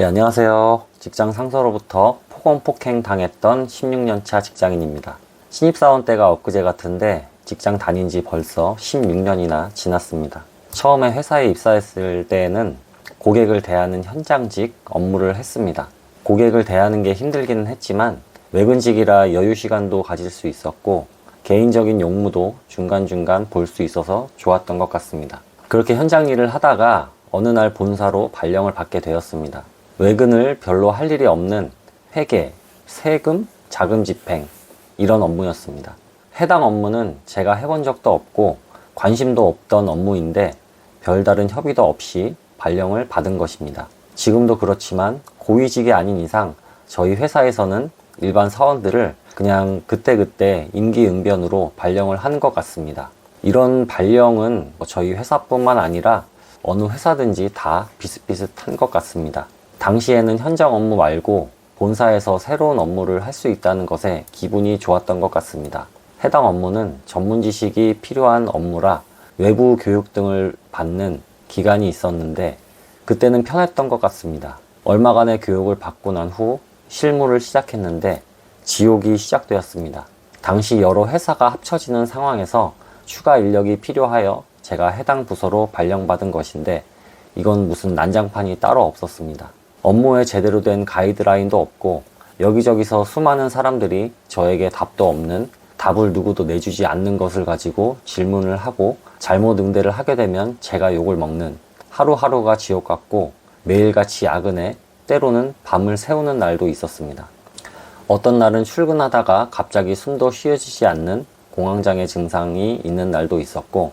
네, 안녕하세요. 직장 상사로부터 폭언 폭행 당했던 16년차 직장인입니다. 신입사원 때가 엊그제 같은데 직장 다닌 지 벌써 16년이나 지났습니다. 처음에 회사에 입사했을 때에는 고객을 대하는 현장직 업무를 했습니다. 고객을 대하는 게 힘들기는 했지만 외근직이라 여유 시간도 가질 수 있었고 개인적인 용무도 중간중간 볼 수 있어서 좋았던 것 같습니다. 그렇게 현장 일을 하다가 어느 날 본사로 발령을 받게 되었습니다. 외근을 별로 할 일이 없는 회계, 세금, 자금 집행 이런 업무였습니다. 해당 업무는 제가 해본 적도 없고 관심도 없던 업무인데 별다른 협의도 없이 발령을 받은 것입니다. 지금도 그렇지만 고위직이 아닌 이상 저희 회사에서는 일반 사원들을 그냥 그때그때 임기응변으로 발령을 한 것 같습니다. 이런 발령은 뭐 저희 회사뿐만 아니라 어느 회사든지 다 비슷비슷한 것 같습니다. 당시에는 현장 업무 말고 본사에서 새로운 업무를 할 수 있다는 것에 기분이 좋았던 것 같습니다. 해당 업무는 전문 지식이 필요한 업무라 외부 교육 등을 받는 기간이 있었는데 그때는 편했던 것 같습니다. 얼마간의 교육을 받고 난 후 실무를 시작했는데 지옥이 시작되었습니다. 당시 여러 회사가 합쳐지는 상황에서 추가 인력이 필요하여 제가 해당 부서로 발령받은 것인데 이건 무슨 난장판이 따로 없었습니다. 업무에 제대로 된 가이드라인도 없고 여기저기서 수많은 사람들이 저에게 답도 없는 답을 누구도 내주지 않는 것을 가지고 질문을 하고 잘못 응대를 하게 되면 제가 욕을 먹는 하루하루가 지옥 같고 매일같이 야근해 때로는 밤을 새우는 날도 있었습니다. 어떤 날은 출근하다가 갑자기 숨도 쉬어지지 않는 공황장애 증상이 있는 날도 있었고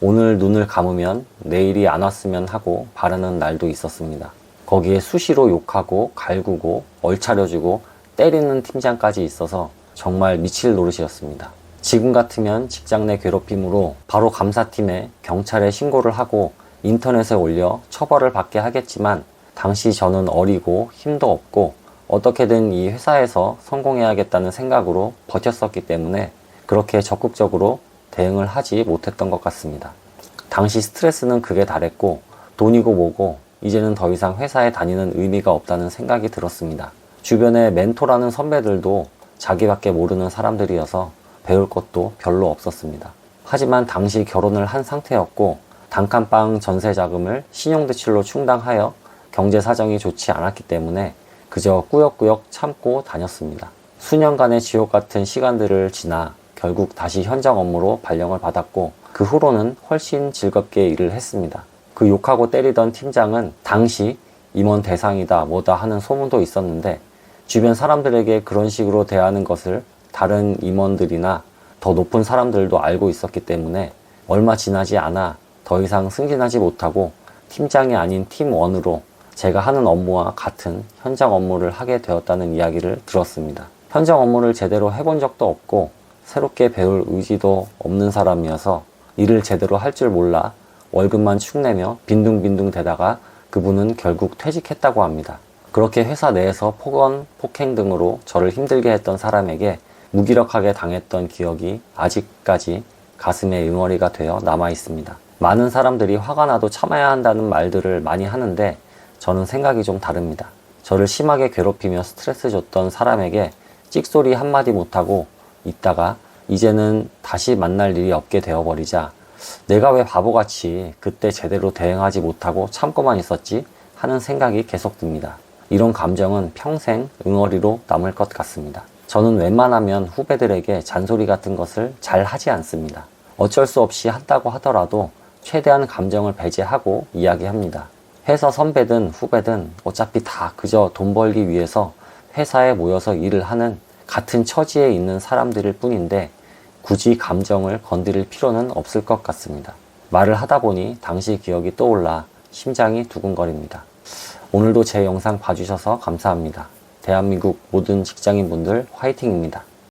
오늘 눈을 감으면 내일이 안 왔으면 하고 바라는 날도 있었습니다. 거기에 수시로 욕하고 갈구고 얼차려주고 때리는 팀장까지 있어서 정말 미칠 노릇이었습니다. 지금 같으면 직장 내 괴롭힘으로 바로 감사팀에 경찰에 신고를 하고 인터넷에 올려 처벌을 받게 하겠지만 당시 저는 어리고 힘도 없고 어떻게든 이 회사에서 성공해야겠다는 생각으로 버텼었기 때문에 그렇게 적극적으로 대응을 하지 못했던 것 같습니다. 당시 스트레스는 극에 달했고 돈이고 뭐고 이제는 더 이상 회사에 다니는 의미가 없다는 생각이 들었습니다. 주변에 멘토라는 선배들도 자기밖에 모르는 사람들이어서 배울 것도 별로 없었습니다. 하지만 당시 결혼을 한 상태였고 단칸방 전세 자금을 신용대출로 충당하여 경제 사정이 좋지 않았기 때문에 그저 꾸역꾸역 참고 다녔습니다. 수년간의 지옥 같은 시간들을 지나 결국 다시 현장 업무로 발령을 받았고 그 후로는 훨씬 즐겁게 일을 했습니다. 그 욕하고 때리던 팀장은 당시 임원 대상이다 뭐다 하는 소문도 있었는데 주변 사람들에게 그런 식으로 대하는 것을 다른 임원들이나 더 높은 사람들도 알고 있었기 때문에 얼마 지나지 않아 더 이상 승진하지 못하고 팀장이 아닌 팀원으로 제가 하는 업무와 같은 현장 업무를 하게 되었다는 이야기를 들었습니다. 현장 업무를 제대로 해본 적도 없고 새롭게 배울 의지도 없는 사람이어서 일을 제대로 할 줄 몰라 월급만 축내며 빈둥빈둥 대다가 그분은 결국 퇴직했다고 합니다. 그렇게 회사 내에서 폭언, 폭행 등으로 저를 힘들게 했던 사람에게 무기력하게 당했던 기억이 아직까지 가슴에 응어리가 되어 남아 있습니다. 많은 사람들이 화가 나도 참아야 한다는 말들을 많이 하는데 저는 생각이 좀 다릅니다. 저를 심하게 괴롭히며 스트레스 줬던 사람에게 찍소리 한마디 못하고 있다가 이제는 다시 만날 일이 없게 되어버리자 내가 왜 바보같이 그때 제대로 대응하지 못하고 참고만 있었지 하는 생각이 계속 듭니다. 이런 감정은 평생 응어리로 남을 것 같습니다. 저는 웬만하면 후배들에게 잔소리 같은 것을 잘 하지 않습니다. 어쩔 수 없이 한다고 하더라도 최대한 감정을 배제하고 이야기합니다. 회사 선배든 후배든 어차피 다 그저 돈 벌기 위해서 회사에 모여서 일을 하는 같은 처지에 있는 사람들일 뿐인데 굳이 감정을 건드릴 필요는 없을 것 같습니다. 말을 하다 보니 당시 기억이 떠올라 심장이 두근거립니다. 오늘도 제 영상 봐주셔서 감사합니다. 대한민국 모든 직장인분들 화이팅입니다.